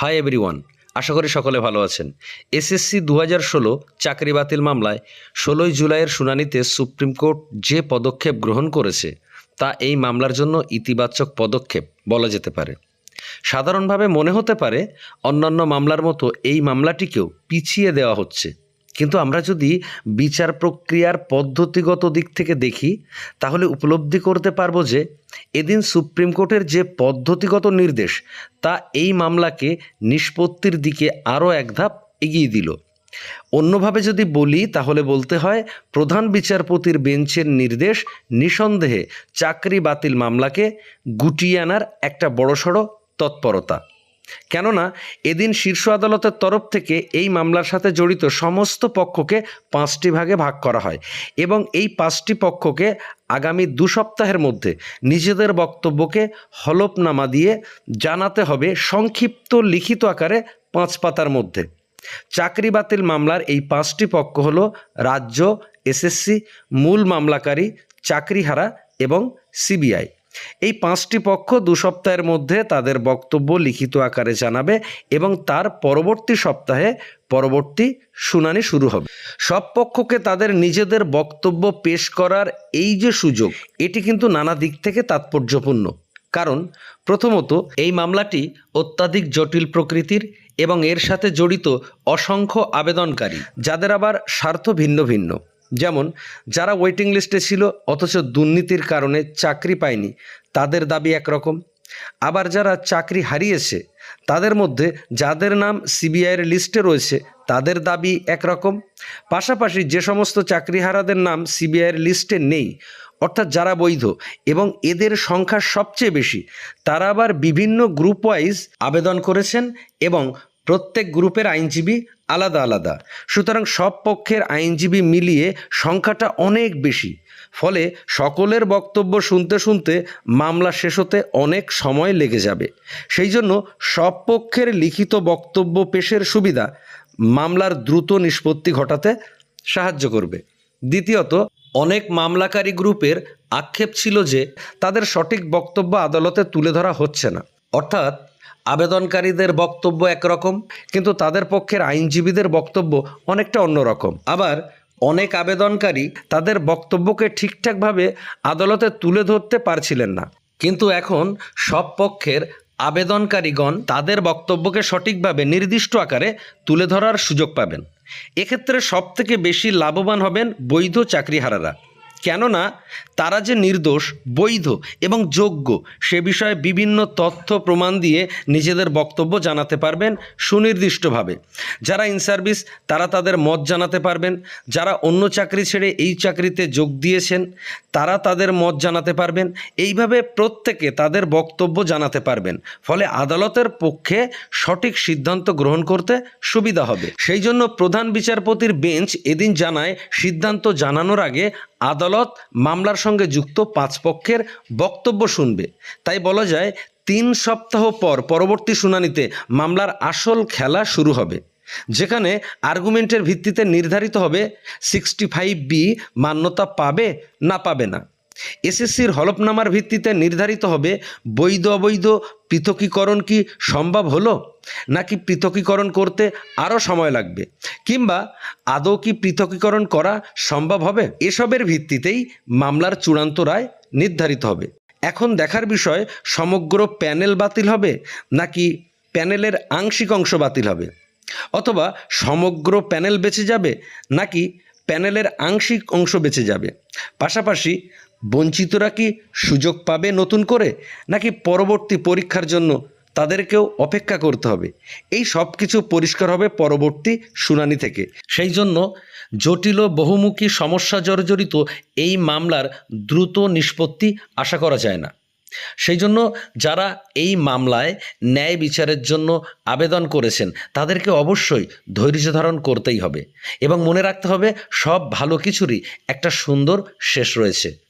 Hi everyone, আশা করি সকলে ভালো আছেন। এসএসসি দু হাজার ষোলো চাকরি বাতিল মামলায় ষোলোই জুলাইয়ের শুনানিতে সুপ্রিম কোর্ট যে পদক্ষেপ গ্রহণ করেছে, তা এই মামলার জন্য ইতিবাচক পদক্ষেপ বলা যেতে পারে। সাধারণভাবে মনে হতে পারে, অন্যান্য মামলার মতো এই মামলাটিকেও পিছিয়ে দেওয়া হচ্ছে। কিন্তু আমরা যদি বিচার প্রক্রিয়ার পদ্ধতিগত দিক থেকে দেখি, তাহলে উপলব্ধি করতে পারব যে, এদিন সুপ্রিম কোর্টের যে পদ্ধতিগত নির্দেশ, তা এই মামলাকে নিষ্পত্তির দিকে আরও এক ধাপ এগিয়ে দিল। অন্যভাবে যদি বলি, তাহলে বলতে হয়, প্রধান বিচারপতির বেঞ্চের নির্দেশ নিঃসন্দেহে চাকরি বাতিল মামলাকে গুটিয়ে আনার একটা বড়সড় তৎপরতা। কেননা এদিন শীর্ষ আদালতের তরফ থেকে এই মামলার সাথে জড়িত সমস্ত পক্ষকে পাঁচটি ভাগে ভাগ করা হয় এবং এই পাঁচটি পক্ষকে আগামী দু সপ্তাহের মধ্যে নিজেদের বক্তব্যকে হলফনামা দিয়ে জানাতে হবে সংক্ষিপ্ত লিখিত আকারে পাঁচ পাতার মধ্যে। চাকরি বাতিল মামলার এই পাঁচটি পক্ষ হল রাজ্য, এসএসসি, মূল মামলাকারী, চাকরিহারা এবং সিবিআই। এই পাঁচটি পক্ষ দু সপ্তাহের মধ্যে তাদের বক্তব্য লিখিত আকারে জানাবে এবং তার পরবর্তী সপ্তাহে পরবর্তী শুনানি শুরু হবে। সব পক্ষকে তাদের নিজেদের বক্তব্য পেশ করার এই যে সুযোগ, এটি কিন্তু নানা দিক থেকে তাৎপর্যপূর্ণ। কারণ প্রথমত, এই মামলাটি অত্যাধিক জটিল প্রকৃতির এবং এর সাথে জড়িত অসংখ্য আবেদনকারী, যাদের আবার স্বার্থ ভিন্ন ভিন্ন। যেমন, যারা ওয়েটিং লিস্টে ছিল, অথচ দুর্নীতির কারণে চাকরি পায়নি, তাদের দাবি একরকম। আবার যারা চাকরি হারিয়েছে, তাদের মধ্যে যাদের নাম সিবিআইয়ের লিস্টে রয়েছে, তাদের দাবি একরকম। পাশাপাশি যে সমস্ত চাকরিহারাদের নাম সিবিআইয়ের লিস্টে নেই, অর্থাৎ যারা বৈধ এবং এদের সংখ্যা সবচেয়ে বেশি, তারা আবার বিভিন্ন গ্রুপ ওয়াইজ আবেদন করেছেন এবং প্রত্যেক গ্রুপের আইনজীবী আলাদা আলাদা। সুতরাং সব পক্ষের আইনজীবী মিলিয়ে সংখ্যাটা অনেক বেশি। ফলে সকলের বক্তব্য শুনতে শুনতে মামলা শেষ হতে অনেক সময় লেগে যাবে। সেই জন্য সব পক্ষের লিখিত বক্তব্য পেশের সুবিধা মামলার দ্রুত নিষ্পত্তি ঘটাতে সাহায্য করবে। দ্বিতীয়ত, অনেক মামলাকারী গ্রুপের আক্ষেপ ছিল যে তাদের সঠিক বক্তব্য আদালতে তুলে ধরা হচ্ছে না। অর্থাৎ আবেদনকারীদের বক্তব্য একরকম, কিন্তু তাদের পক্ষের আইনজীবীদের বক্তব্য অনেকটা অন্যরকম। আবার অনেক আবেদনকারী তাদের বক্তব্যকে ঠিকঠাকভাবে আদালতে তুলে ধরতে পারছিলেন না। কিন্তু এখন সব পক্ষের আবেদনকারীগণ তাদের বক্তব্যকে সঠিকভাবে নির্দিষ্ট আকারে তুলে ধরার সুযোগ পাবেন। এক্ষেত্রে সবথেকে বেশি লাভবান হবেন বৈধ চাকরিহারারা। কেননা তারা যে নির্দোষ, বৈধ এবং যোগ্য, সে বিষয়ে বিভিন্ন তথ্য প্রমাণ দিয়ে নিজেদের বক্তব্য জানাতে পারবেন সুনির্দিষ্টভাবে। যারা ইন সার্ভিস তারা তাদের মত জানাতে পারবেন। যারা অন্য চাকরি ছেড়ে এই চাকরিতে যোগ দিয়েছেন, তারা তাদের মত জানাতে পারবেন। এইভাবে প্রত্যেকে তাদের বক্তব্য জানাতে পারবেন। ফলে আদালতের পক্ষে সঠিক সিদ্ধান্ত গ্রহণ করতে সুবিধা হবে। সেই জন্য প্রধান বিচারপতির বেঞ্চ এদিন জানায়, সিদ্ধান্ত জানানোর আগে আদালত মামলার সঙ্গে যুক্ত পাঁচ পক্ষের বক্তব্য শুনবে। তাই বলা যায়, তিন সপ্তাহ পর পরবর্তী শুনানিতে মামলার আসল খেলা শুরু হবে, যেখানে আর্গুমেন্টের ভিত্তিতে নির্ধারিত হবে সিক্সটি ফাইভ বি মান্যতা পাবে না পাবে না। এসএসসির হলফনামার ভিত্তিতে নির্ধারিত হবে বৈধ অবৈধ পৃথকীকরণ কি সম্ভব হলো? নাকি পৃথকীকরণ করতে আরও সময় লাগবে? কিংবা আদৌ কি পৃথকীকরণ করা সম্ভব হবে? এসবের ভিত্তিতেই মামলার চূড়ান্ত রায় নির্ধারিত হবে। এখন দেখার বিষয়, সমগ্র প্যানেল বাতিল হবে নাকি প্যানেলের আংশিক অংশ বাতিল হবে? অথবা সমগ্র প্যানেল বেঁচে যাবে নাকি প্যানেলের আংশিক অংশ বেঁচে যাবে? পাশাপাশি বঞ্চিতরা কি সুযোগ পাবে নতুন করে? নাকি পরবর্তী পরীক্ষার জন্য তাদেরকেও অপেক্ষা করতে হবে? এই সব কিছু পরিষ্কার হবে পরবর্তী শুনানি থেকে। সেই জন্য জটিল ও বহুমুখী সমস্যা জর্জরিত এই মামলার দ্রুত নিষ্পত্তি আশা করা যায় না। সেই জন্য যারা এই মামলায় ন্যায় বিচারের জন্য আবেদন করেছেন, তাদেরকে অবশ্যই ধৈর্য ধারণ করতেই হবে এবং মনে রাখতে হবে সব ভালো কিছুরই একটা সুন্দর শেষ রয়েছে।